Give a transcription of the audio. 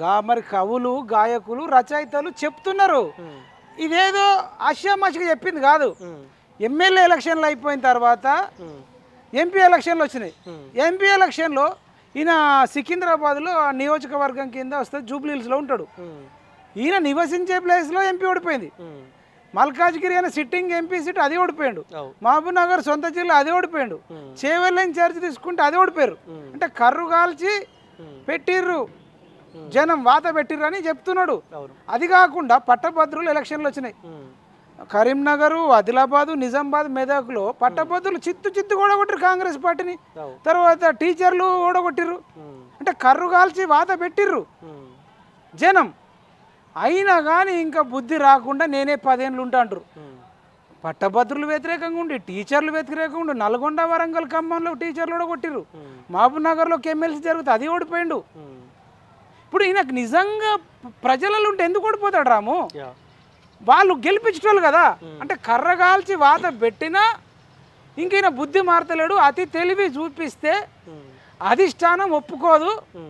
గా మరి కవులు గాయకులు రచయితలు చెప్తున్నారు. ఇదేదో ఆశామాషిగా చెప్పింది కాదు. ఎమ్మెల్యే ఎలక్షన్లు అయిపోయిన తర్వాత ఎంపీ ఎలక్షన్లు వచ్చినాయి. ఎంపీ ఎలక్షన్లో ఈయన సికింద్రాబాద్లో నియోజకవర్గం కింద వస్తే జూబ్లీహిల్స్లో ఉంటాడు. ఈయన నివసించే ప్లేస్లో ఎంపీ ఓడిపోయింది. మల్కాజ్గిరి అనే సిట్టింగ్ ఎంపీ సీట్ అది ఓడిపోయాడు. మహబూబ్ నగర్ సొంత జిల్లా అది ఓడిపోయాడు. చేవెళ్ళ ఇన్ఛార్జ్ తీసుకుంటే అది ఓడిపోయారు. అంటే కర్రు కాల్చి పెట్టిర్రు. జనం వాత పెట్టిర్రు అని చెప్తున్నాడు అది కాకుండా పట్టభద్రులు ఎలక్షన్లు వచ్చినాయి. కరీంనగర్ ఆదిలాబాదు నిజామాబాద్ మెదక్లో పట్టభద్రులు చిత్తు చిత్తు కూడా కొట్టిరు కాంగ్రెస్ పార్టీని. తర్వాత టీచర్లు ఓడగొట్టిర్రు అంటే కర్రు కాల్చి వాత పెట్టిర్రు. జనం. అయినా కానీ ఇంకా బుద్ధి రాకుండా నేనే పదేళ్ళు ఉంటా అంటారు పట్టభద్రులు వ్యతిరేకంగా ఉండి టీచర్లు వ్యతిరేకంగా ఉండి నల్గొండ వరంగల్ ఖమ్మంలో టీచర్లు కూడా కొట్టిర్రు మహబూబ్ నగర్లోకి ఎమ్మెల్సీ జరుగుతుంది అది ఓడిపోయిండు. ఇప్పుడు ఈయనకు నిజంగా ప్రజలలో ఉంటే ఎందుకు ఓడిపోతాడు రాము? వాళ్ళు గెలిపించటోళ్ళు కదా. అంటే కర్ర కాల్చి వాత పెట్టినా ఇంక ఈయన బుద్ధి మారతలేడు అతి తెలివి చూపిస్తే అధిష్టానం ఒప్పుకోదు.